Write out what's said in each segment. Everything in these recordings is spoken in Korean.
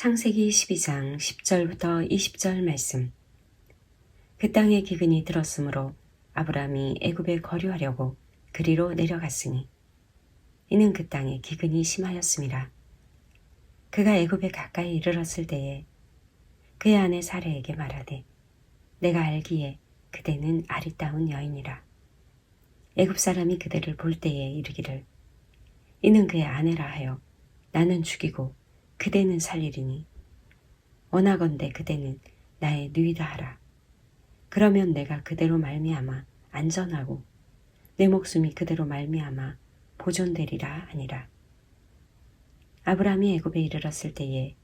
창세기 12장 10절부터 20절 말씀. 그 땅에 기근이 들었으므로 아브라함이 애굽에 거류하려고 그리로 내려갔으니 이는 그 땅에 기근이 심하였습니다. 그가 애굽에 가까이 이르렀을 때에 그의 아내 사례에게 말하되 내가 알기에 그대는 아리따운 여인이라. 애굽 사람이 그대를 볼 때에 이르기를 이는 그의 아내라 하여 나는 죽이고 그대는 살리리니 원하건대 그대는 나의 누이다 하라. 그러면 내가 그대로 말미암아 안전하고 내 목숨이 그대로 말미암아 보존되리라 하니라. 아브라함이 애굽에 이르렀을 때에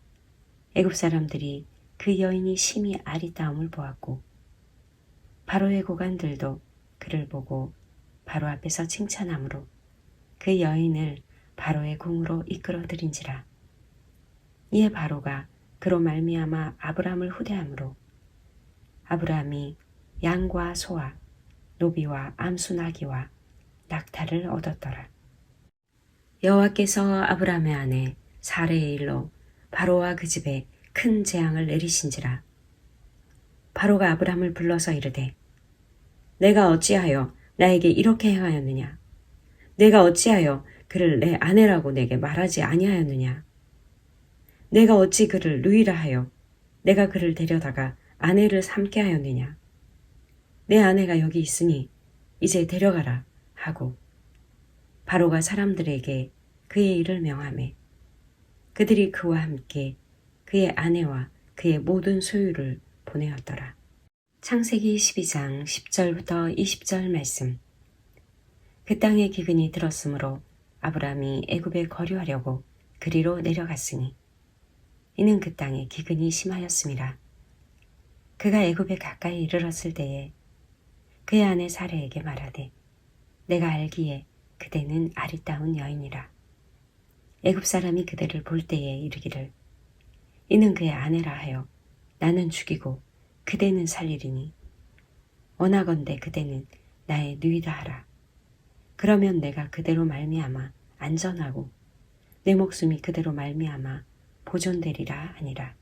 애굽 사람들이 그 여인이 심히 아리따움을 보았고 바로의 고관들도 그를 보고 바로 앞에서 칭찬함으로 그 여인을 바로의 궁으로 이끌어들인지라. 이에 바로가 그로 말미암아 아브라함을 후대함으로 아브라함이 양과 소와 노비와 암수나기와 낙타를 얻었더라. 여호와께서 아브라함의 아내 사레의 일로 바로와 그 집에 큰 재앙을 내리신지라. 바로가 아브라함을 불러서 이르되 내가 어찌하여 나에게 이렇게 행하였느냐? 내가 어찌하여 그를 내 아내라고 내게 말하지 아니하였느냐? 내가 어찌 그를 누이라 하여 내가 그를 데려다가 아내를 삼게 하였느냐? 내 아내가 여기 있으니 이제 데려가라 하고 바로가 사람들에게 그의 일을 명하매 그들이 그와 함께 그의 아내와 그의 모든 소유를 보내었더라. 창세기 12장 10절부터 20절 말씀. 그 땅에 기근이 들었으므로 아브라함이 애굽에 거류하려고 그리로 내려갔으니 이는 그 땅에 기근이 심하였습니다. 그가 애굽에 가까이 이르렀을 때에 그의 아내 사례에게 말하되 내가 알기에 그대는 아리따운 여인이라. 애굽 사람이 그대를 볼 때에 이르기를 이는 그의 아내라 하여 나는 죽이고 그대는 살리리니 원하건대 그대는 나의 누이다 하라. 그러면 내가 그대로 말미암아 안전하고 내 목숨이 그대로 말미암아 보존되리라 하니라.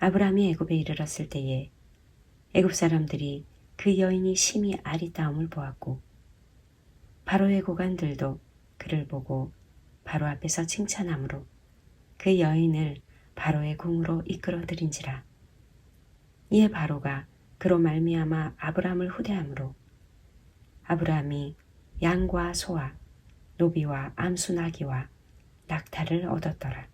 아브라함이 애굽에 이르렀을 때에 애굽 사람들이 그 여인이 심히 아리따움을 보았고 바로의 고관들도 그를 보고 바로 앞에서 칭찬함으로 그 여인을 바로의 궁으로 이끌어들인지라. 이에 바로가 그로 말미암아 아브라함을 후대함으로 아브라함이 양과 소와 노비와 암수나기와 낙타를 얻었더라.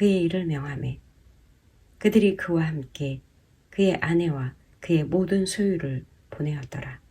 그의 일을 명하매 그들이 그와 함께 그의 아내와 그의 모든 소유를 보내었더라.